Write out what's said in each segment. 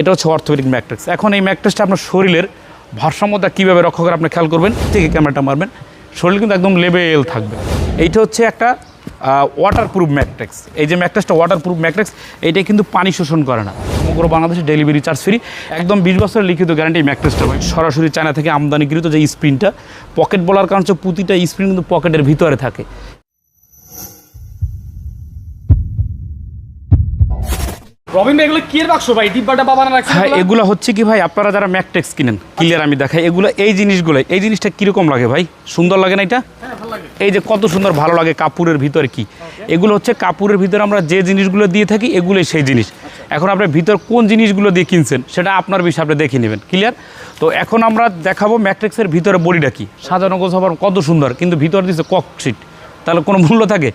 এটা হচ্ছে orthopaedic matrix এখন এই ম্যাট্রিক্সটা আপনার শরীরের ভারসাম্যতা কীভাবে রক্ষা করে আপনি খেয়াল করবেন? থেকে ক্যামেরাটা মারবেন। শরীর কিন্তু একদম লেভেল থাকবে। এইটা হচ্ছে একটা ওয়াটার প্রুফ ম্যাট্রিক্স এই যে ম্যাট্রিক্সটা ওয়াটার প্রুফ ম্যাট্রিক্স এইটা কিন্তু পানি শোষণ করে না। সমগ্র বাংলাদেশে ডেলিভারি চার্জ ফ্রি একদম বিশ বছরের লিখিত গ্যারান্টি ম্যাট্রিক্সটা পাই সরাসরি চায়না থেকে আমদানিকৃত যে স্প্রিনটা পকেট বলার কারণ হচ্ছে প্রতিটা স্প্রিন কিন্তু পকেটের ভিতরে থাকে। রবিন ভাই এগুলো কি এর বাক্স ভাই? ডিব্বাটা বাবা না রাখছে হ্যাঁ এগুলো? হচ্ছে কি ভাই আপনারা যারা ম্যাকটেক্স কিনেন ক্লিয়ার আমি দেখাই এগুলো এই জিনিসগুলো এই জিনিসটা কীরকম লাগে ভাই? সুন্দর লাগে না এটা? হ্যাঁ এই যে কত সুন্দর ভালো লাগে কাপড়ের ভিতরে কি? এগুলো হচ্ছে কাপড়ের ভিতরে আমরা যে জিনিসগুলো দিয়ে থাকি এগুলোই সেই জিনিস। এখন আপনার ভিতর কোন জিনিসগুলো দিয়ে কিনছেন সেটা আপনার বিষয়ে আপনি দেখে নেবেন ক্লিয়ার? তো এখন আমরা দেখাবো ম্যাট্রিক্সের ভিতরে বডিটা কি? সাজানো গোছাবার কত সুন্দর কিন্তু ভিতর দিচ্ছে ককশিট তাহলে কোনো মূল্য থাকে?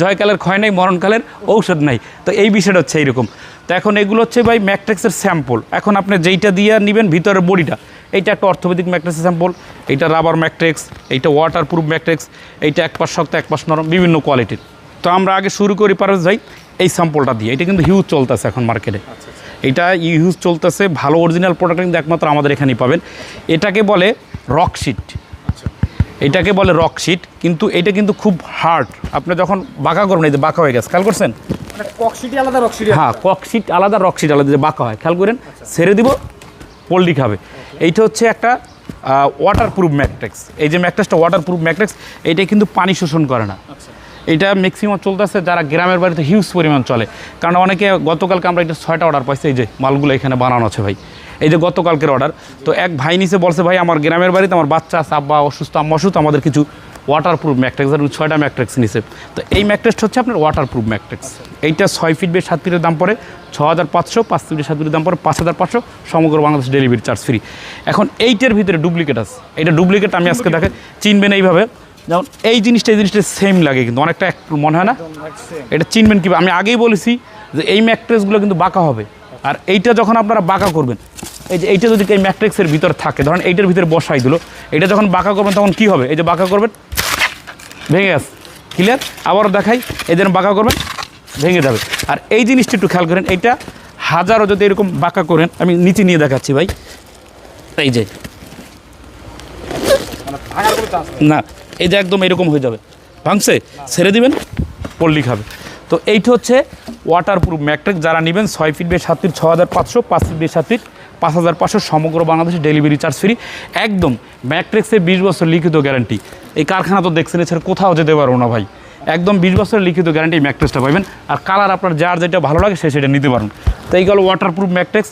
জয়কালের ক্ষয় নেই মরণকালের ঔষধ নাই। তো এই বিষয়টা হচ্ছে এইরকম। তো এখন এগুলো হচ্ছে ভাই ম্যাট্রিক্সের স্যাম্পল। এখন আপনি যেইটা দিয়ে নেবেন ভিতরের বডিটা এইটা একটা অর্থোপেডিক ম্যাট্রিক্সের স্যাম্পল এইটা রাবার ম্যাট্রিক্স এইটা ওয়াটার প্রুফ ম্যাট্রিক্স এইটা এক পাশ শক্ত এক পাশ নরম বিভিন্ন কোয়ালিটির তো আমরা আগে শুরু করি পারস ভাই এই স্যাম্পলটা দিয়ে। এটা কিন্তু হিউজ চলতেছে এখন মার্কেটে এটা ইউজ চলতেছে ভালো অরিজিনাল প্রোডাক্ট কিন্তু একমাত্র আমাদের এখানেই পাবেন। এটাকে বলে রকশিট এটাকে বলে রক শিট কিন্তু এটা কিন্তু খুব হার্ড আপনি যখন বাঁকা করবেন এই যে বাঁকা হয়ে গেছে খেয়াল করছেন? মানে ককশিটি আলাদা রকশিট হ্যাঁ ককশিট আলাদা রকশিট আলাদা যে বাঁকা হয় খেয়াল করেন ছেড়ে দিব পোল্ট্রি খাবে। এইটা হচ্ছে একটা ওয়াটার প্রুফ ম্যাট্রিক্স এই যে ম্যাট্রিক্সটা ওয়াটার প্রুফ ম্যাট্রিক্স এটা কিন্তু পানি শোষণ করে না। এটা ম্যাক্সিমাম চলতেছে যারা গ্রামের বাড়িতে হিউজ পরিমাণ চলে। কারণ অনেকে গতকালকে আমরা এটা ছয়টা অর্ডার পাইছি এই যে মালগুলো এখানে বানানো আছে ভাই। এই যে গতকালকের অর্ডার তো এক ভাই নিচে বলছে ভাই আমার গ্রামের বাড়িতে আমার বাচ্চা আছে আব্বা অসুস্থ আম্মা অসুস্থ আমাদের কিছু ওয়াটার প্রুফ ম্যাট্রিক্স ছয়টা ম্যাকট্রেক্স নিছে। তো এই ম্যাট্রিক্সটা হচ্ছে আপনার ওয়াটার প্রুফ ম্যাট্রিক্স। এইটা ছয় ফিট বেশ সাত ফিটের দাম পড়ে। ছ হাজার পাঁচশো পাঁচ ফিটের সাত ফিটের দাম পড়ে। পাঁচ হাজার পাঁচশো সমগ্র বাংলাদেশ ডেলিভারি চার্জ ফ্রি এখন এইটার ভিতরে ডুপ্লিকেট আছে। এটা ডুপ্লিকেট আমি আজকে দেখে চিনবেন এইভাবে। যেমন এই জিনিসটা এই জিনিসটা সেম লাগে কিন্তু, অনেকটা মনে হয় না? এটা চিনবেন কি আমি আগেই বলেছি যে এই ম্যাট্রিক্সগুলো কিন্তু বাঁকা হবে। আর এইটা যখন আপনারা বাঁকা করবেন, এই যে এইটা যদি এই ম্যাট্রিক্সের ভিতর থাকে, ধরেন এইটার ভিতরে বসাই দিল এটা যখন বাঁকা করবেন তখন কি হবে? এই যে বাঁকা করবেন, ভেঙে গেছে। ক্লিয়ার আবারও দেখাই, এই যেন বাঁকা করবেন, ভেঙে যাবে। আর এই জিনিসটা একটু খেয়াল করেন এইটা হাজারও যদি এরকম বাঁকা করেন, আমি নিচে নিয়ে দেখাচ্ছি ভাই। এই যে না এই যে একদম এরকম হয়ে যাবে। ভাঙছে? ছেড়ে দিবেন, পল্লি খাবে। তো এইটা হচ্ছে ওয়াটার প্রুফ ম্যাট্রিক যারা নেবেন, ছয় ফিট বেশ সাত ফিট ছ হাজার পাঁচশো, পাঁচ ফিট বেশ সাত ফিট পাঁচ হাজার পাঁচশো সমগ্র বাংলাদেশে ডেলিভারি চার্জ ফ্রি একদম ম্যাট্রিক্সের বিশ বছর লিখিত গ্যারান্টি এই কারখানা তো দেখছেন, এছাড়া কোথাও যেতে পারব না ভাই। একদম বিশ বছরের লিখিত গ্যারান্টি ম্যাট্রিক্সটা পাবেন। আর কালার আপনার যার যেটা ভালো লাগে, সে সেটা নিতে পারেন। তো এই গেল ওয়াটার প্রুফ ম্যাট্রিক্স।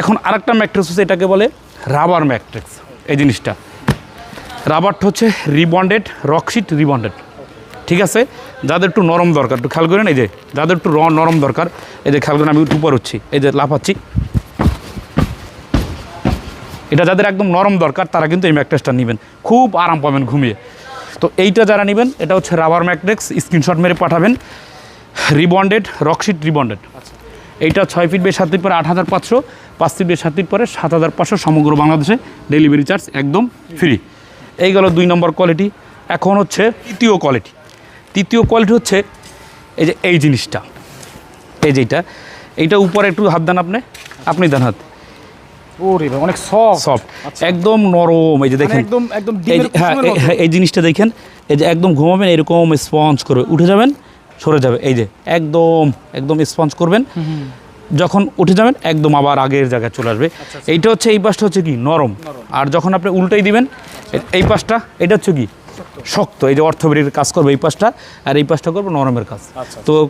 এখন আরেকটা ম্যাট্রিক্স হচ্ছে, এটাকে বলে রাবার ম্যাট্রিক্স। এই জিনিসটা। রাবারটা হচ্ছে রিবন্ডেড, রকশিট রিবন্ডেড। ঠিক আছে? যাদের একটু নরম দরকার, একটু খেয়াল করেন, এই যে যাদের একটু নরম দরকার, এই যে খেয়াল করেন, আমি উপর হচ্ছি এই যে লাফাচ্ছি। এটা যাদের একদম নরম দরকার, তারা কিন্তু এই ম্যাট্রেসটা নেবেন। খুব আরাম পাবেন ঘুমিয়ে। তো এইটা যারা নেবেন, এটা হচ্ছে রাবার ম্যাট্রেক্স স্ক্রিনশট মেরে পাঠাবেন। Rebonded, rock sheet rebonded. এইটা ছয় ফিট বেশ সাত ফিট পরে আট হাজার পাঁচশো, পাঁচ ফিট বেশ সাত ফিট পরে সাত হাজার পাঁচশো, সমগ্র বাংলাদেশে ডেলিভারি চার্জ একদম ফ্রি। এই গেল দুই নম্বর কোয়ালিটি এখন হচ্ছে তৃতীয় কোয়ালিটি তৃতীয় কোয়ালিটি হচ্ছে এই যে এই জিনিসটা। এই যেটা এইটা উপরে একটু হাত দেন আপনি। আপনি দেন হাত। ওরে ভাই অনেক সফট সফট একদম নরম। এই যে দেখেন। মানে একদম একদম হ্যাঁ এই- হ্যাঁ, এই জিনিসটা দেখেন। এই যে একদম ঘুমাবেন এরকম স্পঞ্জ করবে উঠে যাবেন সরে যাবে। এই যে একদম একদম স্পঞ্জ করবেন। যখন উঠে যাবেন একদম আবার আগের জায়গায় চলে আসবে। আচ্ছা, এইটা হচ্ছে এই পাশটা হচ্ছে কি? নরম। আর যখন আপনি উল্টাই দিবেন এই পাশটা এটা হচ্ছে কি? শক্ত। এই যে অর্থোপেডিকের কাজ করবে এই পাশটা আর এই পাশটা করবে নরমের কাজ। আচ্ছা। তো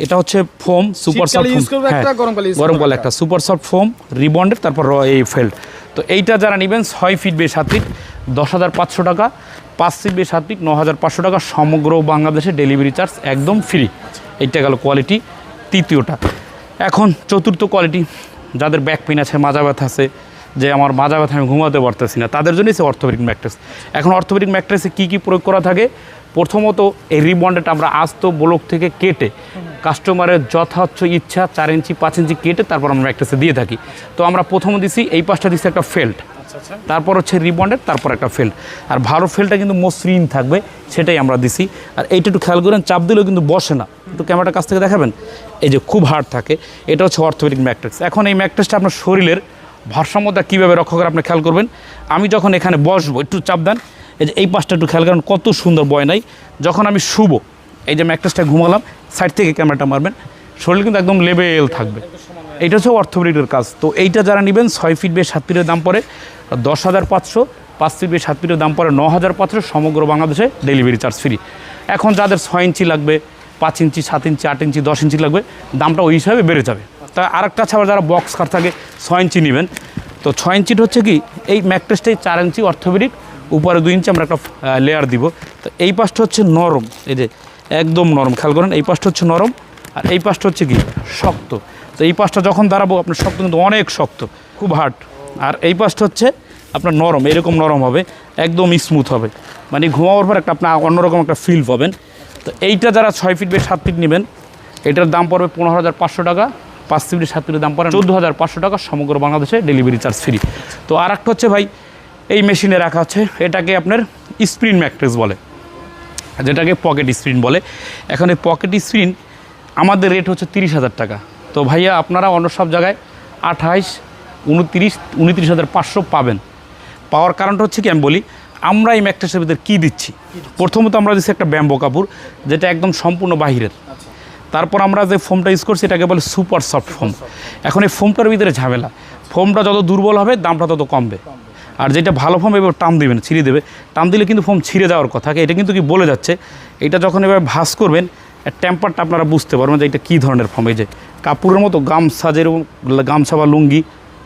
এটা হচ্ছে ফোম সুপার সফট একটা, গরমকালে একটা। সুপার সফট ফোম রিবন্ডেড তারপর র- এই ফেল্ড তো এইটা যারা নেবেন ছয় ফিট বে সাত ফিট দশ হাজার পাঁচশো টাকা পাঁচ ফিট বে সাত ফিট ন হাজার পাঁচশো টাকা সমগ্র বাংলাদেশে ডেলিভারি চার্জ একদম ফ্রি। এইটা গেল কোয়ালিটি তৃতীয়টা। এখন চতুর্থ কোয়ালিটি যাদের ব্যাক পেন আছে মাজা ব্যথা আছে যে আমার মাজা ব্যথা আমি ঘুমাতে পারতেছি না তাদের জন্যই সে অর্থোপেডিক ম্যাট্রেস। এখন অর্থোপেডিক ম্যাট্রেসে কী কী প্রয়োগ করা থাকে? প্রথমত এই রিবন্ডেটা আমরা আস্ত ব্লক থেকে কেটে কাস্টমারের যথার্থ ইচ্ছা চার ইঞ্চি পাঁচ ইঞ্চি কেটে তারপর আমরা ম্যাট্রেসে দিয়ে থাকি। তো আমরা প্রথম দিছি এই পাশটা দিচ্ছি একটা ফেল্ট আচ্ছা আচ্ছা। তারপর হচ্ছে রিবন্ডেড তারপর একটা ফেল্ট আর ভালো ফেলটা কিন্তু মসৃণ থাকবে সেটাই আমরা দিছি। আর এইটা একটু খেয়াল করেন চাপ দিলেও কিন্তু বসে না। একটু ক্যামেরাটার কাছ থেকে দেখাবেন? এই যে খুব হার্ড থাকে, এটা হচ্ছে অর্থোপেডিক ম্যাট্রিক্স এখন এই ম্যাট্রিক্সটা আপনার শরীরের ভারসাম্যতা কীভাবে রক্ষা করে আপনি খেয়াল করবেন? আমি যখন এখানে বসবো, একটু চাপ দেন, এই যে এই পাশটা একটু খেয়াল করেন, কত সুন্দর বয় নাই। যখন আমি শুব, এই যে ম্যাট্রিক্সটা ঘুমালাম সাইড থেকে ক্যামেরাটা মারবেন, শরীর কিন্তু একদম লেবেল থাকবে। এইটা হচ্ছে অর্থোপেডিকের কাজ। তো এইটা যারা নেবেন, ছয় ফিট বেশ সাত ফিটের দাম পড়ে, দশ হাজার পাঁচশো, পাঁচ ফিট বেশ সাত ফিটের দাম পড়ে, ন হাজার পাঁচশো, সমগ্র বাংলাদেশে ডেলিভারি চার্জ ফ্রি এখন যাদের ছয় ইঞ্চি লাগবে পাঁচ ইঞ্চি, সাত ইঞ্চি, আট ইঞ্চি, দশ ইঞ্চি লাগবে, দামটা ওই হিসাবে বেড়ে যাবে। তা আরেকটা ছাড়া যারা বক্স কার থাকে, ছয় ইঞ্চি নেবেন। তো ছয় ইঞ্চিটা হচ্ছে কি, এই ম্যাকটেসটাই চার ইঞ্চি অর্থোপেডিক উপরে দুই ইঞ্চি আমরা একটা লেয়ার দিব। তো এই পাশটা হচ্ছে নরম, এই যে একদম নরম, খেয়াল করেন, এই পাশটা হচ্ছে নরম, আর এই পাশটা হচ্ছে কি, শক্ত। তো এই পাশটা যখন দাঁড়াবো, আপনার শক্ত কিন্তু অনেক শক্ত, খুব হার্ড আর এই পাশটা হচ্ছে আপনার নরম, এরকম নরম হবে, একদম স্মুথ হবে। মানে ঘুমাবার পর একটা আপনার অন্যরকম একটা ফিল পাবেন। তো এইটা যারা ছয় ফিট বেশ সাত ফিট নেবেন, এটার দাম পড়বে পনেরো হাজার পাঁচশো টাকা, পাঁচ ফিটের সাত ফিটের দাম পড়বে চোদ্দ হাজার পাঁচশো টাকা, সমগ্র বাংলাদেশে ডেলিভারি চার্জ ফ্রি তো আর একটা হচ্ছে ভাই, এই মেশিনে রাখা আছে এটাকে আপনার স্প্রিন ম্যাট্রিক্স বলে, যেটাকে পকেট স্ক্রিন বলে। এখন এই পকেট স্ক্রিন আমাদের রেট হচ্ছে তিরিশ হাজার টাকা। তো ভাইয়া, আপনারা অন্য সব জায়গায় আঠাইশ, উনত্রিশ উনত্রিশ হাজার পাঁচশো পাবেন। পাওয়ার কারণটা হচ্ছে কি, আমি বলি আমরা এই ম্যাকট্রেসের ভিতরে কী দিচ্ছি? প্রথমত আমরা দিচ্ছি একটা ব্যাম্বো কাপড় যেটা একদম সম্পূর্ণ বাহিরের। তারপর আমরা যে ফোমটা ইউজ করছি এটাকে বলে সুপার সফট ফোম এখন এই ফোমটার ভিতরে ঝামেলা। ফোমটা যত দুর্বল হবে দামটা তত কমবে। আর যেটা ভালো ফোম এবার টান দিবেন ছিঁড়ে দেবে। টান দিলে কিন্তু ফোম ছিঁড়ে যাওয়ার কথা। এটা কিন্তু কি বলে যাচ্ছে এটা যখন এবার ভাস করবেন টেম্পারটা আপনারা বুঝতে পারবেন যে এটা কী ধরনের ফোম এই যে কাপড়ের মতো গামছা যেরকম গামছা বা লুঙ্গি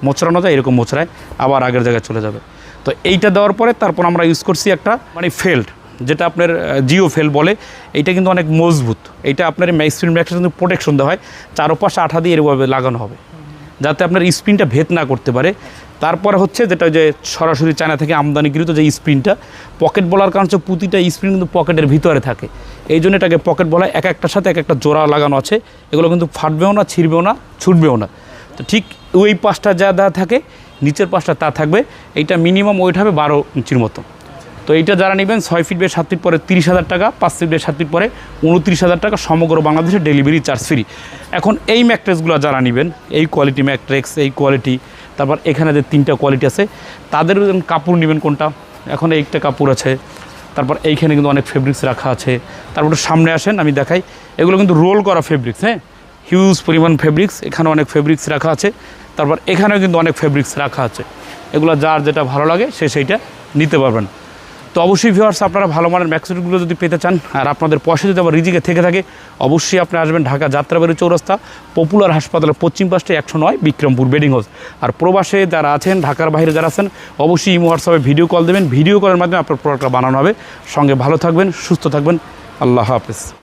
মোচড়ানো যায় এরকম মোচড়ায় আবার আগের জায়গায় চলে যাবে। তো এইটা দেওয়ার পরে তারপর আমরা ইউজ করছি একটা মানে ফেল্ড যেটা আপনার জিও ফেল বলে। এইটা কিন্তু অনেক মজবুত। এইটা আপনার স্ক্রিন ব্যাগটা কিন্তু প্রোটেকশন দেওয়া হয়। চারোপাশে আঠা দিয়ে এরভাবে লাগানো হবে। যাতে আপনার স্প্রিনটা ভেদ না করতে পারে। তারপরে হচ্ছে যেটা যে সরাসরি চায়না থেকে আমদানিকৃত যে স্প্রিনটা পকেট বলার কারণ হচ্ছে প্রতিটা স্প্রিন কিন্তু পকেটের ভিতরে থাকে। এই জন্য এটাকে পকেট বলা এক একটার সাথে এক একটা জোড়া লাগানো আছে। এগুলো কিন্তু ফাটবেও না, ছিঁড়বেও না, ছুটবেও না। তো ঠিক ওই পাশটা যা যা থাকে নিচের পাশটা তা থাকবে। এইটা মিনিমাম ওয়েট হবে বারো ইঞ্চির মতো। তো এইটা যারা নেবেন, ছয় ফিট বেশ সাত ফিট পরে তিরিশ হাজার টাকা, পাঁচ ফিট বেশ সাত ফিট পরে উনত্রিশ হাজার টাকা, সমগ্র বাংলাদেশে ডেলিভারি চার্জ ফ্রি এখন এই ম্যাট্রেসগুলো যারা নেবেন, এই কোয়ালিটি ম্যাট্রেক্স এই কোয়ালিটি তারপর এখানে যে তিনটা কোয়ালিটি আছে, তাদের কাপড় নেবেন কোনটা? এখন এইটা কাপড় আছে, তারপর এইখানে কিন্তু অনেক ফেব্রিক্স রাখা আছে। তারপর সামনে আসেন, আমি দেখাই। এগুলো কিন্তু রোল করা ফেব্রিক্স হ্যাঁ? হিউজ পরিমাণ ফেব্রিক্স, এখানে অনেক ফেব্রিক্স রাখা আছে। তারপর এখানেও কিন্তু অনেক ফেব্রিক্স রাখা আছে। এগুলো যার যেটা ভালো লাগে, সে সেইটা নিতে পারবেন। তো অবশ্যই ভিউয়ার্স আপনারা ভালো মানের ম্যাক্সিটগুলো যদি পেতে চান, আর আপনাদের পয়সা যদি আবার রিজিকে থেকে থাকে, অবশ্যই আপনি আসবেন ঢাকা যাত্রাবাড়ি চৌরাস্তা, পপুলার হাসপাতালের পশ্চিম পাশে একশো নয় বিক্রমপুর বেডিং হাউস আর প্রবাসে যারা আছেন, ঢাকার বাইরে যারা আছেন, অবশ্যই ইমো হোয়াটসঅ্যাপে ভিডিও কল দেবেন। ভিডিও কলের মাধ্যমে আপনার প্রোডাক্টটা বানানো হবে। সঙ্গে ভালো থাকবেন, সুস্থ থাকবেন। আল্লাহ হাফেজ।